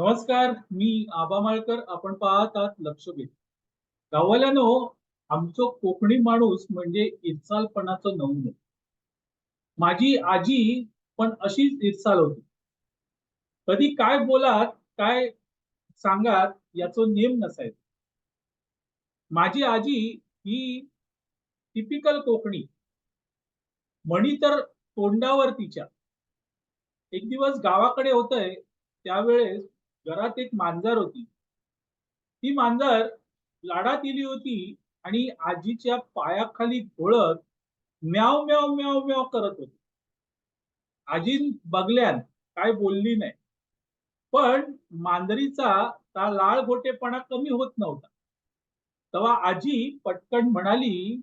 नमस्कार मी आबा माळकर. आपण पाहत आहात लक्षवेध गावाल्यानो आमचं कोकणी माणूस म्हणजे इरसालपणाचं नमुने माझी आजी पण अशीच इरसाल होती. कधी काय बोलात काय सांगात याचं नेम नसायचं. माझी आजी ही टिपिकल कोकणी. म्हणी तर तोंडावर तिच्या. एक दिवस गावाकडे होतंय त्यावेळेस घरात एक मांजर होती. ती मांजर लाडात इली होती आणि आजीच्या पायाखाली घोळत म्याव म्याव म्याव म्याव करत होती. आजी बघल्यान काय बोलली नाही. पण मांजरीचा ता लाळ गोटेपणा कमी होत नव्हता. तेव्हा आजी पटकन म्हणाली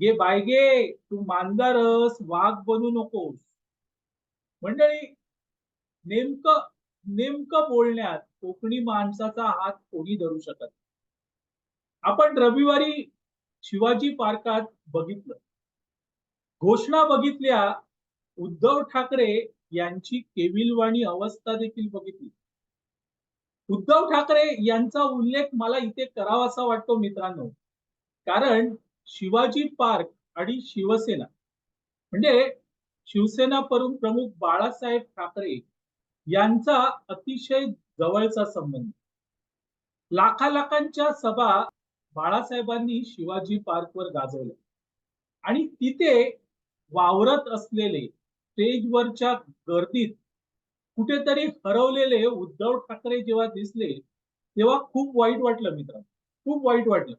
गे बायगे तू मांजरस वाघ बनू नकोस. मंडळी नेमकं नेमकं बोलण्यात कोकणी माणसाचा हात कोणी धरू शकत आपण रविवारी शिवाजी पार्कात बघितलं. घोषणा बघितल्या उद्धव ठाकरे यांची केविलवाणी अवस्था देखील बघितली. उद्धव ठाकरे यांचा उल्लेख मला इथे करावासा वाटतो मित्रांनो. कारण शिवाजी पार्क आणि शिवसेना म्हणजे शिवसेना प्रमुख बाळासाहेब ठाकरे यांचा अतिशय जवळचा संबंध. लाखा लाखांच्या सभा बाळासाहेबांनी शिवाजी पार्कवर गाजवल्या. आणि तिथे वावरत असलेले स्टेजवरच्या गर्दीत कुठेतरी हरवलेले उद्धव ठाकरे जेव्हा दिसले तेव्हा खूप वाईट वाटलं मित्र खूप वाईट वाटलं.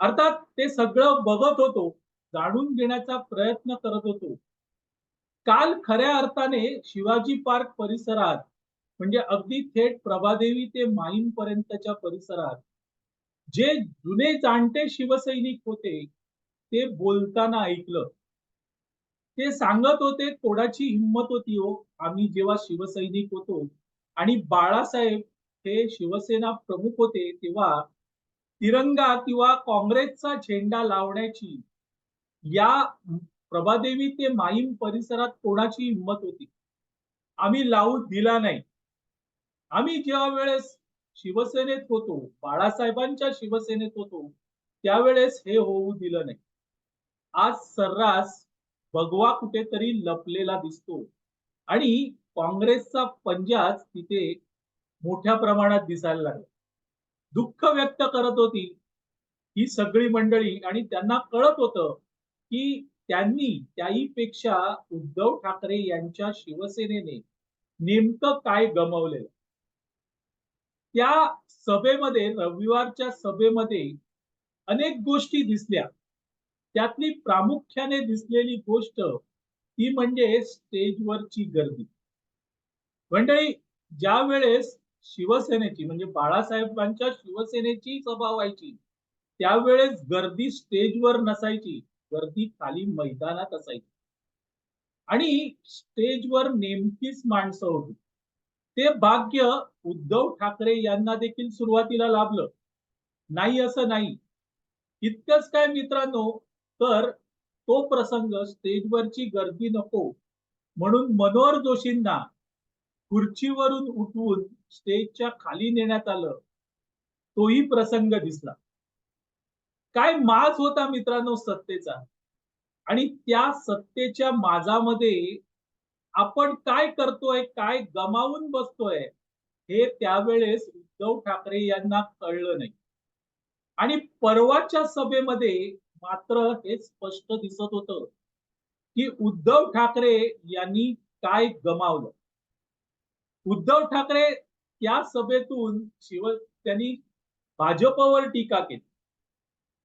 अर्थात ते सगळं बघत होतो जाणून घेण्याचा प्रयत्न करत होतो. काल खऱ्या अर्थाने शिवाजी पार्क परिसरात म्हणजे अगदी थेट प्रभादेवी ते माईन पर्यंतच्या परिसरात जे जुने जाणते शिवसैनिक होते ते बोलताना ऐकलं. ते सांगत होते कोणाची हिंमत होती हो? आम्ही जेव्हा शिवसैनिक होतो आणि बाळासाहेब हे शिवसेना प्रमुख होते तेव्हा तिरंगा किंवा काँग्रेसचा झेंडा लावण्याची या प्रभादेवी ते माईम परिसरात कोणाची हिंमत होती? आम्ही लावू दिला नाही. आम्ही ज्या वेळेस शिवसेनेत होतो बाळासाहेबांच्या शिवसेनेत होतो त्यावेळेस हे होऊ दिलं नाही. आज सर्रास भगवा कुठेतरी लपलेला दिसतो. आणि काँग्रेसचा पंजाच तिथे मोठ्या प्रमाणात दिसायला लागला. दुःख व्यक्त करत होती ही सगळी मंडळी आणि त्यांना कळत होतं की त्यांनी त्याहीपेक्षा उद्धव ठाकरे यांच्या शिवसेनेने नेमकं काय गमावलेलं? त्या सभेमध्ये रविवारच्या सभेमध्ये अनेक गोष्टी दिसल्या. त्यातली प्रामुख्याने दिसलेली गोष्ट ती म्हणजे स्टेजवरची गर्दी. मंडळी ज्या वेळेस शिवसेनेची म्हणजे बाळासाहेबांच्या शिवसेनेची सभा व्हायची त्यावेळेस गर्दी स्टेजवर नसायची. गर्दी खाली मैदानात असायची. आणि स्टेजवर नेमकीच माणसं होती. ते भाग्य उद्धव ठाकरे यांना देखील सुरुवातीला लाभलं. नाही असं नाही. इतकंच काय मित्रांनो तर तो प्रसंग स्टेजवरची गर्दी नको म्हणून मनोहर जोशींना खुर्चीवरून उठवून स्टेजच्या खाली नेण्यात आलं. तोही प्रसंग दिसला. काय माज होता मित्रांनो सत्तेचा? आणि त्या सत्तेच्या माजामध्ये आपण काय करतोय काय गमावून बसतोय हे त्यावेळेस उद्धव ठाकरे यांना कळलं नाही. आणि परवाच्या सभेमध्ये मात्र हे स्पष्ट दिसत होतं की उद्धव ठाकरे यांनी काय गमावलं. उद्धव ठाकरे त्या सभेतून शिव त्यांनी भाजपवर टीका केली.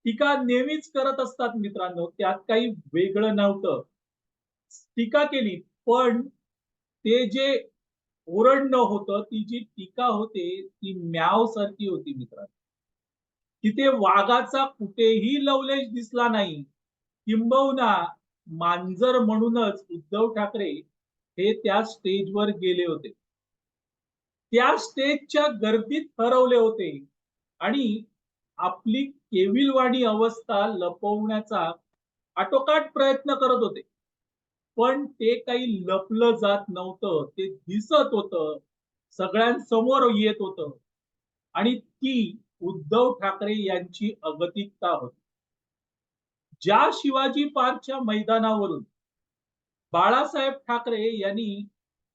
टीका नेहमीच करत असतात मित्रांनो त्यात काही वेगळं नव्हतं. टीका केली पण ते जे ओरडणं होतं ती जी टीका होते ती म्याव सारखी होती मित्रांनो. तिथे वाघाचा कुठेही लवलेश दिसला नाही. किंबहुना मांजर म्हणूनच उद्धव ठाकरे हे त्या स्टेजवर गेले होते. त्या स्टेजच्या गर्दीत हरवले होते आणि आपली केविलवाणी अवस्था लपवण्याचा आटोकाट प्रयत्न करत होते. पण ते काही लपलं जात नव्हतं. ते दिसत होतं. सगळ्यांसमोर येत होतं. आणि ती उद्धव ठाकरे यांची अगतिकता होती. ज्या शिवाजी पार्कच्या मैदानावरून बाळासाहेब ठाकरे यांनी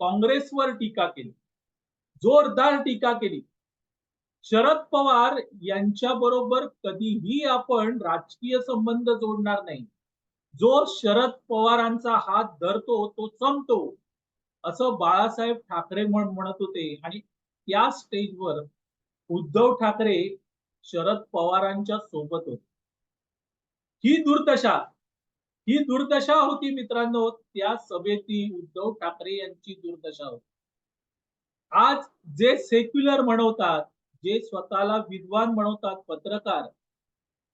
काँग्रेसवर टीका केली जोरदार टीका केली शरद पवार यांच्या बरोबर कधीही आपण राजकीय संबंध जोडणार नाही. जो शरद पवारांचा हात धरतो तो संपतो असं बाळासाहेब ठाकरे म्हणत होते. आणि त्या स्टेजवर उद्धव ठाकरे शरद पवारांच्या सोबत होते. ही दुर्दशा ही दुर्दशा होती मित्रांनो. त्या सभेती उद्धव ठाकरे यांची दुर्दशा होती. आज जे सेक्युलर म्हणवतात जे स्वतःला विद्वान म्हणवतात पत्रकार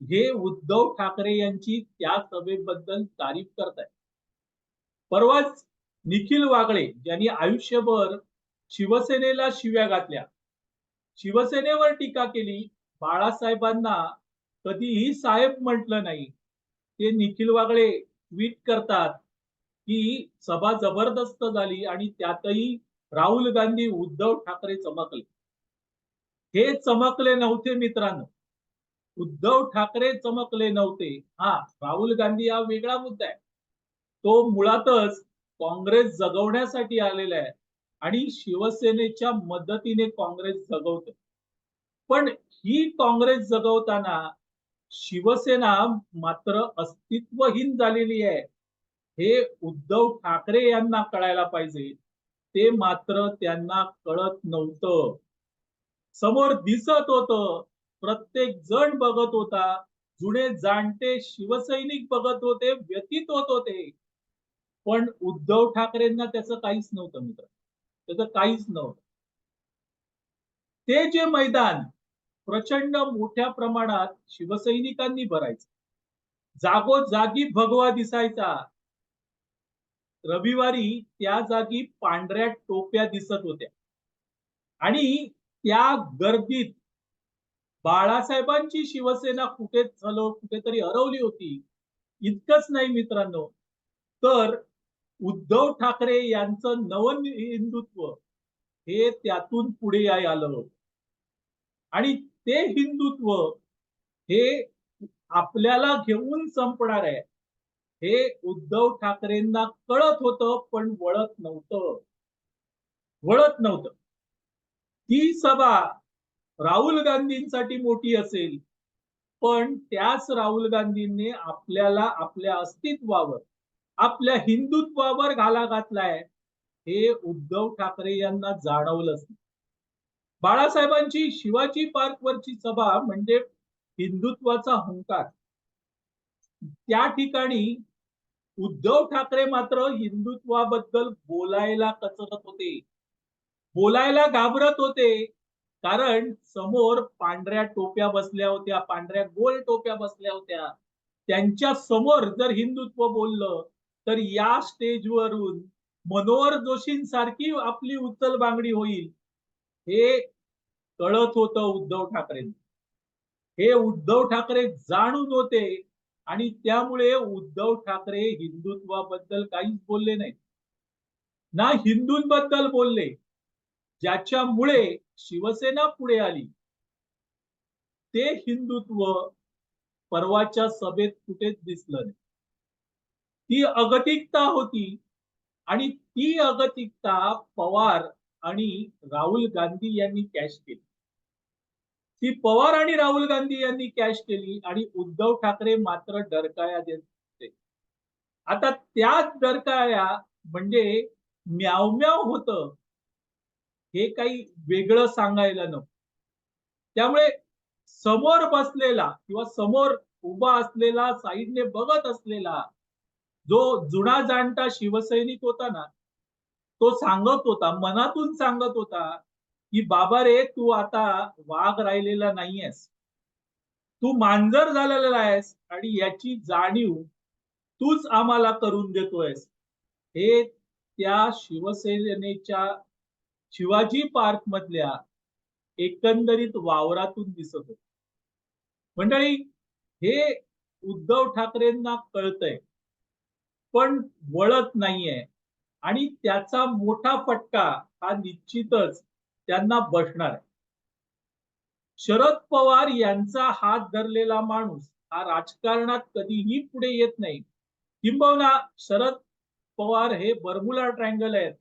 हे उद्धव ठाकरे यांची त्या सभेबद्दल तारीफ करतायत. परवाच निखिल वागळे ज्यांनी आयुष्यभर शिवसेनेला शिव्या घातल्या. शिवसेनेवर टीका केली. बाळासाहेबांना कधीही साहेब म्हटलं नाही. ते निखिल वागळे ट्विट करतात की सभा जबरदस्त झाली आणि त्यातही राहुल गांधी उद्धव ठाकरे चमकले. हे चमकले नव्हते मित्रांनो. उद्धव ठाकरे चमकले नव्हते. हा राहुल गांधी हा वेगळा मुद्दा आहे. तो मुळातच काँग्रेस जगवण्यासाठी आलेला आहे आणि शिवसेनेच्या मदतीने काँग्रेस जगवत पण ही काँग्रेस जगवताना शिवसेना मात्र अस्तित्वहीन झालेली आहे. हे उद्धव ठाकरे यांना कळायला पाहिजे. ते मात्र त्यांना कळत नव्हतं. समोर दिसत होतं. प्रत्येक जण बघत होता. जुने जाणते शिवसैनिक बघत होते व्यतीत होत होते. पण उद्धव ठाकरेंना त्याचं काहीच नव्हतं मित्र. त्याचं काहीच नव्हतं. ते जे मैदान प्रचंड मोठ्या प्रमाणात शिवसैनिकांनी भरायचं. जागोजागी भगवा दिसायचा. रविवारी त्या जागी पांढऱ्या टोप्या दिसत होत्या. आणि त्या गर्दीत बाळासाहेबांची शिवसेना कुठे झालो कुठेतरी हरवली होती इतकंच नाही मित्रांनो. तर उद्धव ठाकरे यांचं नवन हिंदुत्व हे त्यातून पुढे आलं आणि ते हिंदुत्व हे आपल्याला घेऊन संपणार आहे हे उद्धव ठाकरेंना कळत होतं पण वळत नव्हतं. वळत नव्हतं. ती सभा राहुल गांधींसाठी मोठी असेल पण त्याच राहुल गांधींनी आपल्याला आपल्या अस्तित्वावर आपल्या हिंदुत्वावर घाला घातलाय हे उद्धव ठाकरे यांना जाणवलंच बाळासाहेबांची शिवाजी पार्क वरची सभा म्हणजे हिंदुत्वाचा हुंकार. त्या ठिकाणी उद्धव ठाकरे मात्र हिंदुत्वाबद्दल बोलायला कचरत होते. बोलायला घाबरत होते. कारण समोर पांढऱ्या टोप्या बसल्या होत्या पांढऱ्या गोल टोप्या बसल्या होत्या. त्यांच्यासमोर जर हिंदुत्व बोललं तर या स्टेजवरून मनोहर जोशींसारखी आपली उचल बांगडी होईल. हे कळत होतं उद्धव ठाकरे. हे उद्धव ठाकरे जाणून होते आणि त्यामुळे उद्धव ठाकरे हिंदुत्वाबद्दल काहीच बोलले नाही ना हिंदूंबद्दल बोलले ज्याच्यामुळे शिवसेना पुढे आली ते हिंदुत्व परवाच्या सभेत कुठेच दिसलं नाही. ती अगतिकता होती आणि ती अगतिकता पवार आणि राहुल गांधी यांनी कॅश केली. ती पवार आणि राहुल गांधी यांनी कॅश केली आणि उद्धव ठाकरे मात्र डरकाया देत होते आता त्याच डरकाया म्हणजे म्याव म्याव होत. हे काही वेगळं सांगायला नको. त्यामुळे समोर बसलेला किंवा समोर उभा असलेला साईडने बघत असलेला जो जुना जाणता शिवसैनिक होता ना तो सांगत होता मनातून सांगत होता की बाबा रे तू आता वाघ राहिलेला नाहीयेस. तू मांजर झालेला आहेस आणि याची जाणीव तूच आम्हाला करून देतोयस. हे त्या शिवसेनेच्या शिवाजी पार्क मधल्या एकंदरीत वावरातून दिसत होत. मंडळी हे उद्धव ठाकरेंना कळतंय पण वळत नाहीये. आणि त्याचा मोठा फटका हा निश्चितच त्यांना बसणार आहे. शरद पवार यांचा हात धरलेला माणूस हा राजकारणात कधीही पुढे येत नाही. किंबहुना शरद पवार हे बर्मुला ट्रँगल आहेत.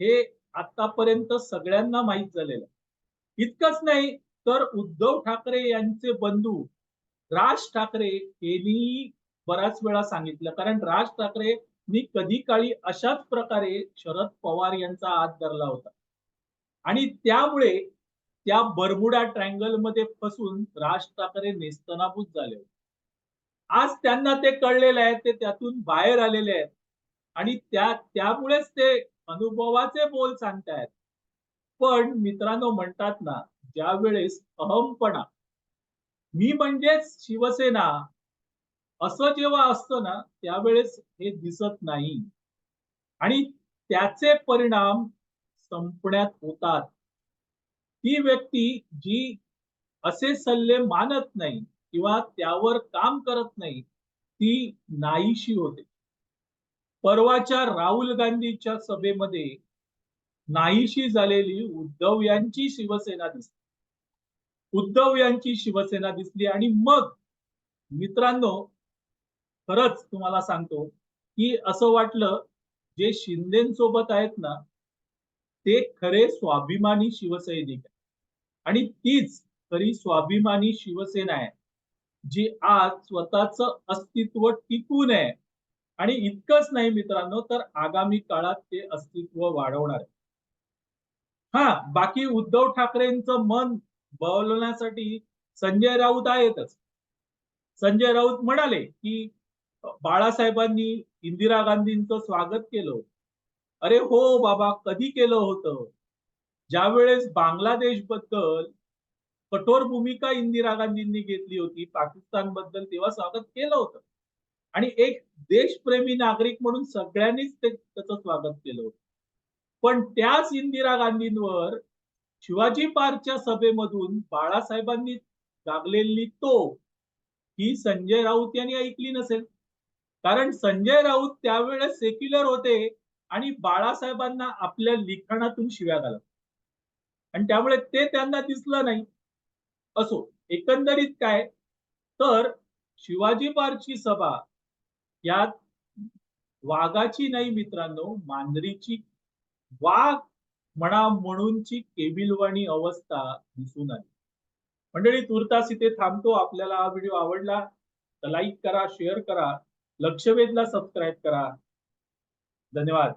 हे आतापर्यंत सगळ्यांना माहीत झालेलं आहे. इतकंच नाही तर उद्धव ठाकरे यांचे बंधू राज ठाकरे यांनी बऱ्याच वेळा सांगितलं कारण राज ठाकरे मी कधी काळी अशाच प्रकारे शरद पवार यांचा हात धरला होता आणि त्यामुळे त्या बरमुडा ट्रँगलमध्ये फसून राज ठाकरे नेस्तनाभूत झाले होते. आज त्यांना ते कळलेलं आहे ते त्यातून बाहेर आलेले आहेत आणि त्या त्यामुळेच ते अनुभवाचे बोल सांगतायत. पण मित्रांनो म्हणतात ना ज्या वेळेस अहमपणा मी म्हणजेच शिवसेना असं जेव्हा असतं ना त्यावेळेस हे दिसत नाही. आणि त्याचे परिणाम संपण्यात होतात. ती व्यक्ती जी असे सल्ले मानत नाही किंवा त्यावर काम करत नाही ती नाहीशी होते. परवाच्या राहुल गांधीच्या सभेमध्ये नाहीशी झालेली उद्धव यांची शिवसेना दिसली. उद्धव यांची शिवसेना दिसली आणि मग मित्रांनो खरंच तुम्हाला सांगतो की असं वाटलं जे शिंदेसोबत आहेत ना ते खरे स्वाभिमानी शिवसैनिक आहे आणि तीच खरी स्वाभिमानी शिवसेना आहे जी आज स्वतःच अस्तित्व टिकून आहे. आणि इतकंच नाही मित्रांनो तर आगामी काळात ते अस्तित्व वाढवणार. आहे हा बाकी उद्धव ठाकरेंचं मन बळवण्यासाठी संजय राऊत आहेतच. संजय राऊत म्हणाले की बाळासाहेबांनी इंदिरा गांधींचं स्वागत केलं. अरे हो बाबा कधी केलं होतं? ज्या वेळेस बांगलादेशबद्दल कठोर भूमिका इंदिरा गांधींनी घेतली होती पाकिस्तानबद्दल तेव्हा स्वागत केलं होतं. आणि एक देशप्रेमी नागरिक म्हणून सगळ्यांनीच ते त्याचं स्वागत केलं होतं. पण त्याच इंदिरा गांधींवर शिवाजी पार्कच्या सभेमधून बाळासाहेबांनी लागलेली तो ही संजय राऊत यांनी ऐकली नसेल. कारण संजय राऊत त्यावेळेस सेक्युलर होते आणि बाळासाहेबांना आपल्या लिखाणातून शिव्या घालत. आणि त्यामुळे ते त्यांना दिसलं नाही. असो एकंदरीत काय? तर शिवाजी पार्कची सभा यात वाघाची नाही मित्रांनो मांजरीची वाघ म्हणा म्हणूनची केबिलवाणी अवस्था दिसून आली. मंडळी तुर्तास इथे थांबतो. आपल्याला हा व्हिडिओ आवडला तर लाईक करा शेअर करा लक्षवेधला सबस्क्राईब करा. धन्यवाद.